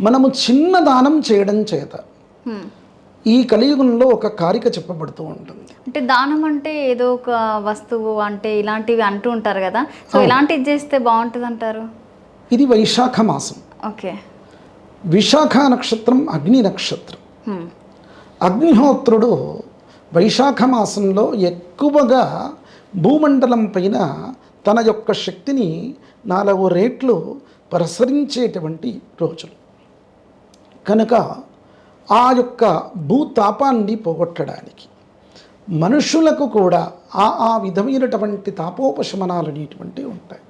మనము చిన్న దానం చేయడం చేత. ఈ కలియుగంలో ఒక కారిక చెప్పబడుతూ ఉంటుంది. అంటే దానం అంటే ఏదో ఒక వస్తువు అంటే ఇలాంటివి అంటూ ఉంటారు కదా. సో ఇలాంటివి చేస్తే బాగుంటుంది అంటారు ఇది వైశాఖ మాసం. ఓకే. విశాఖ నక్షత్రం అగ్ని నక్షత్రం. అగ్నిహోత్రుడు వైశాఖ మాసంలో ఎక్కువగా భూమండలం పైన తన యొక్క శక్తిని నాలుగు రేట్లు ప్రసరించేటువంటి రోజులు. కనుక ఆ యొక్క భూతాపాన్ని పోగొట్టడానికి మనుషులకు కూడా ఆ ఆ విధమైనటువంటి తాపోపశమనాలు అనేటువంటివి ఉంటాయి.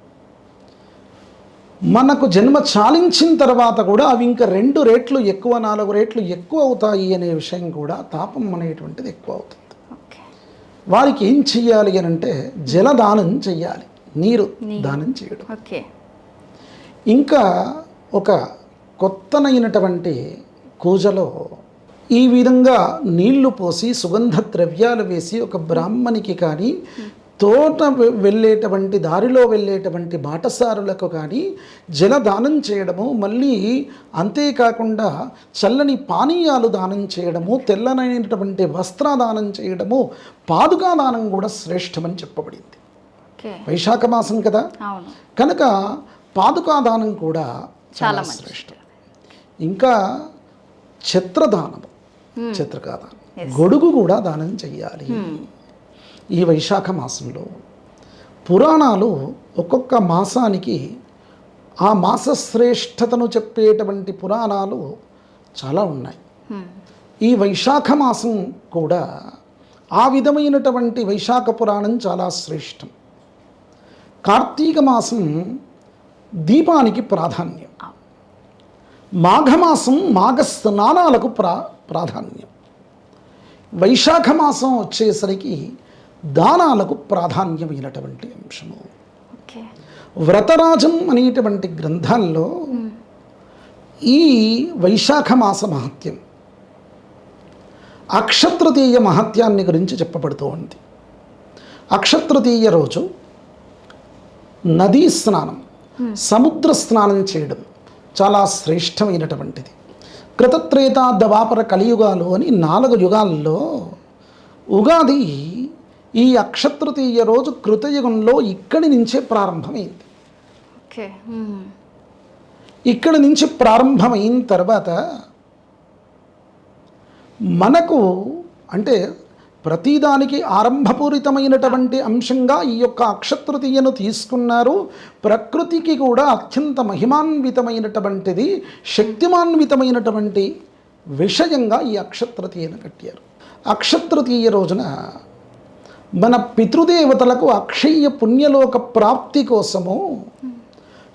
మనకు జన్మ చాలించిన తర్వాత కూడా అవి ఇంకా రెండు రేట్లు ఎక్కువ నాలుగు రేట్లు ఎక్కువ అవుతాయి అనే విషయం కూడా తాపం అనేటువంటిది ఎక్కువ అవుతుంది. వారికి ఏం చెయ్యాలి అని అంటే జలదానం చెయ్యాలి నీరు దానం చేయడం. ఇంకా ఒక కొత్తనైనటువంటి కూజలో ఈ విధంగా నీళ్ళు పోసి సుగంధ ద్రవ్యాలు వేసి ఒక బ్రాహ్మణికి కానీ తోట వెళ్ళేటువంటి దారిలో వెళ్ళేటువంటి బాటసారులకు కానీ జలదానం చేయడము మళ్ళీ అంతేకాకుండా చల్లని పానీయాలు దానం చేయడము తెల్లనైనటువంటి వస్త్రదానం చేయడము పాదుకా దానం కూడా శ్రేష్టమని చెప్పబడింది. వైశాఖ మాసం కదా? కనుక పాదుకాదానం కూడా చాలా శ్రేష్టం. ఇంకా ఛత్రదానం ఛత్రకాదానం గొడుగు కూడా దానం చెయ్యాలి. ఈ వైశాఖ మాసంలో పురాణాలు ఒక్కొక్క మాసానికి ఆ మాస శ్రేష్టతను చెప్పేటువంటి పురాణాలు చాలా ఉన్నాయి. హ్మ్. ఈ వైశాఖ మాసం కూడా ఆ విధమైనటువంటి వైశాఖ పురాణం చాలా శ్రేష్టం. కార్తీక మాసం దీపానికి ప్రాధాన్యం. మాఘమాసం మాఘ స్నానాలకు ప్రా ప్రాధాన్యం. వైశాఖ మాసం వచ్చేసరికి దానాలకు ప్రాధాన్యమైనటువంటి అంశము. వ్రతరాజం అనేటువంటి గ్రంథాల్లో ఈ వైశాఖ మాస మహత్యం అక్షతృతీయ మహత్యాన్ని గురించి చెప్పబడుతూ ఉంది. అక్షతృతీయ రోజు నదీ స్నానం సముద్ర స్నానం చేయడం చాలా శ్రేష్టమైనటువంటిది కృతత్రేత దవాపర కలియుగాలు అని నాలుగు యుగాల్లో ఉగాది ఈ అక్షతృతీయ రోజు కృతయుగంలో ఇక్కడి నుంచే ప్రారంభమైంది. ఇక్కడి నుంచి ప్రారంభమైన తర్వాత మనకు అంటే ప్రతిదానికి ఆరంభపూరితమైనటువంటి అంశంగా ఈ యొక్క అక్షతృతీయను తీసుకున్నారు. ప్రకృతికి కూడా అత్యంత మహిమాన్వితమైనటువంటిది శక్తిమాన్వితమైనటువంటి విషయంగా ఈ అక్షతృతీయను కట్టారు. అక్షతృతీయ రోజున మన పితృదేవతలకు అక్షయ పుణ్యలోక ప్రాప్తి కోసము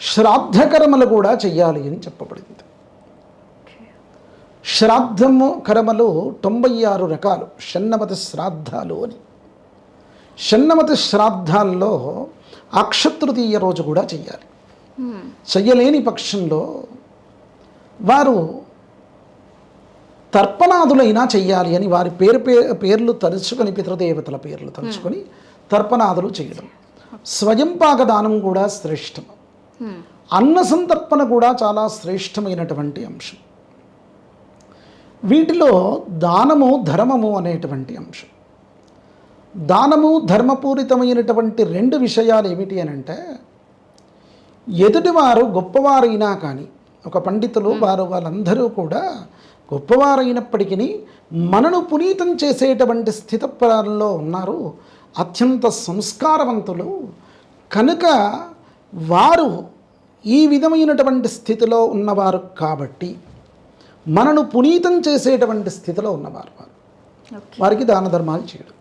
శ్రాద్ధకర్మలు కూడా చెయ్యాలి అని చెప్పబడింది. శ్రాద్ధము కర్మలు తొంభై ఆరు రకాలు. షణ్ణమతి శ్రాద్ధాలు అని. షణ్ణమతి శ్రాద్ధాల్లో అక్షతృతీయ రోజు కూడా చెయ్యాలి. చెయ్యలేని పక్షంలో వారు తర్పణాదులైనా చెయ్యాలి అని వారి పేరు పేర్లు తలుచుకొని పితృదేవతల పేర్లు తలుచుకొని తర్పణాదులు చేయడం. స్వయం పాకదానం కూడా శ్రేష్టం. అన్న సంతర్పణ కూడా చాలా శ్రేష్టమైనటువంటి అంశం. వీటిలో దానము ధర్మము అనేటువంటి అంశం. దానము ధర్మపూరితమైనటువంటి రెండు విషయాలు ఏమిటి అని అంటే ఎదుటివారు గొప్పవారైనా కానీ ఒక పండితులు వారు వాళ్ళందరూ కూడా గొప్పవారైనప్పటికీ మనను పునీతం చేసేటువంటి స్థితప్రాల్లో ఉన్నారు. అత్యంత సంస్కారవంతులు. కనుక వారు ఈ విధమైనటువంటి స్థితిలో ఉన్నవారు కాబట్టి మనను పునీతం చేసేటువంటి స్థితిలో ఉన్నవారు వారు. వారికి దాన ధర్మాలు చేయడం.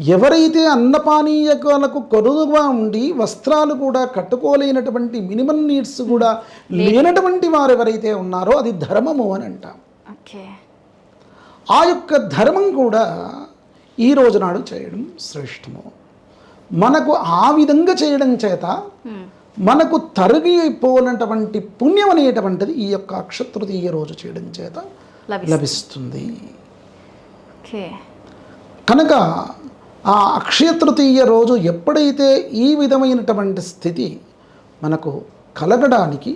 ఎవరైతే అన్నపానీయకాలకు కొరువుగా ఉండి వస్త్రాలు కూడా కట్టుకోలేనటువంటి మినిమం నీడ్స్ కూడా లేనటువంటి వారు ఎవరైతే ఉన్నారో అది ధర్మము అని అంటాం. ఆ యొక్క ధర్మం కూడా ఈ రోజు నాడు చేయడం శ్రేష్టము. మనకు ఆ విధంగా చేయడం చేత. మనకు తరిగిపోయినటువంటి పుణ్యం అనేటువంటిది ఈ యొక్క అక్షతృతీయ రోజు చేయడం చేత లభిస్తుంది. కనుక ఆ అక్షయ తృతీయ రోజు ఎప్పుడైతే ఈ విధమైనటువంటి స్థితి మనకు కలగడానికి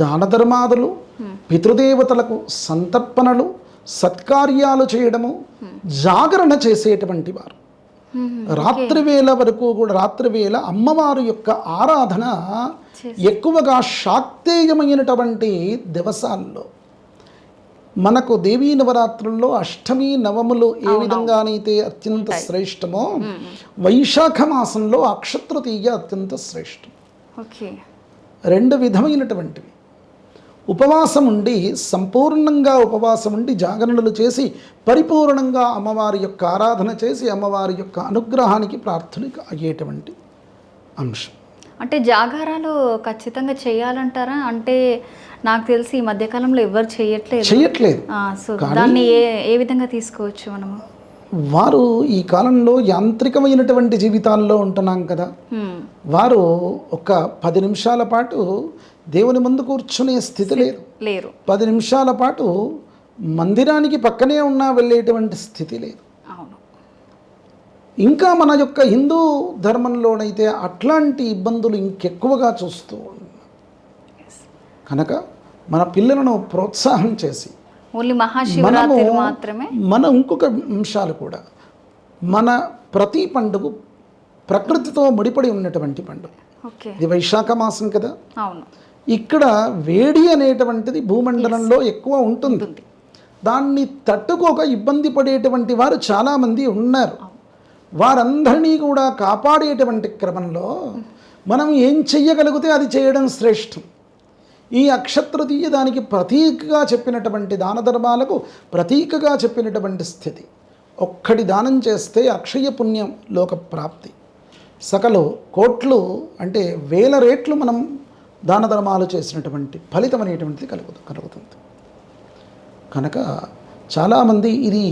దాన ధర్మాదులు పితృదేవతలకు సంతర్పణలు సత్కార్యాలు చేయడము జాగరణ చేసేటువంటి వారు. రాత్రి వేళ వరకు కూడా రాత్రి వేళ అమ్మవారి యొక్క ఆరాధన ఎక్కువగా శాక్తేయమైనటువంటి దివసాల్లో. మనకు దేవీ నవరాత్రుల్లో అష్టమి నవములు ఏ విధంగానైతే అత్యంత శ్రేష్టమో వైశాఖ మాసంలో అక్షతృతీయ అత్యంత శ్రేష్టం. రెండు విధమైనటువంటివి. ఉపవాసం ఉండి సంపూర్ణంగా ఉపవాసం ఉండి జాగరణలు చేసి పరిపూర్ణంగా అమ్మవారి యొక్క ఆరాధన చేసి అమ్మవారి యొక్క అనుగ్రహానికి ప్రార్థన అయ్యేటువంటి అంశం. అంటే జాగారాలు ఖచ్చితంగా చేయాలంటారా? అంటే నాకు తెలిసి ఈ మధ్యకాలంలో ఎవరు చేయట్లేదు. చేయట్లేదు. సో దాన్ని ఏ ఏ విధంగా తీసుకోవచ్చు మనము? వారు ఈ కాలంలో యాంత్రికమైనటువంటి జీవితాల్లో ఉంటున్నాం కదా. వారు ఒక పది నిమిషాల పాటు దేవుని ముందు కూర్చునే స్థితి లేదు. లేరు. పది నిమిషాల పాటు మందిరానికి పక్కనే ఉన్నా వెళ్ళేటువంటి స్థితి లేదు. అవును. ఇంకా మన యొక్క హిందూ ధర్మంలోనైతే అట్లాంటి ఇబ్బందులు ఇంకెక్కువగా చూస్తూ కనుక మన పిల్లలను ప్రోత్సాహం చేసి మనము మన ఇంకొక అంశాలు కూడా మన ప్రతి పండుగ ప్రకృతితో ముడిపడి ఉన్నటువంటి పండుగ. ఇది వైశాఖ మాసం కదా? అవును. ఇక్కడ వేడి అనేటువంటిది భూమండలంలో ఎక్కువ ఉంటుంది. దాన్ని తట్టుకోక ఇబ్బంది పడేటువంటి వారు చాలామంది ఉన్నారు. వారందరినీ కూడా కాపాడేటువంటి క్రమంలో మనం ఏం చెయ్యగలిగితే అది చేయడం శ్రేష్టం. ఈ అక్షతృతీయ దానికి ప్రతీకగా చెప్పినటువంటి దాన ధర్మాలకు ప్రతీకగా చెప్పినటువంటి స్థితి. ఒక్కడి దానం చేస్తే అక్షయ పుణ్యం లోక ప్రాప్తి. సకలు కోట్లు అంటే వేల రేట్లు మనం దాన ధర్మాలు చేసినటువంటి ఫలితం అనేటువంటిది కలుగుతుంది కలుగుతుంది. కనుక చాలామంది ఇది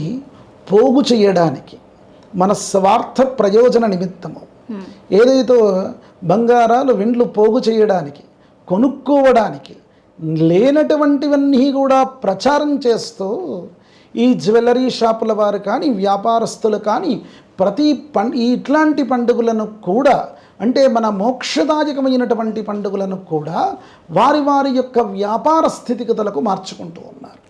పోగు చేయడానికి మన స్వార్థ ప్రయోజన నిమిత్తము. ఏదైతే బంగారాలు వెండ్లు పోగు చేయడానికి కొనుక్కోవడానికి లేనటువంటివన్నీ కూడా ప్రచారం చేస్తూ ఈ జ్యువెలరీ షాపుల వారు కానీ వ్యాపారస్తులు కానీ ప్రతి పం ఈ ఇట్లాంటి పండుగలను కూడా అంటే మన మోక్షదాయకమైనటువంటి పండుగలను కూడా వారి వారి యొక్క వ్యాపార స్థితిగతులకు మార్చుకుంటూ ఉన్నారు.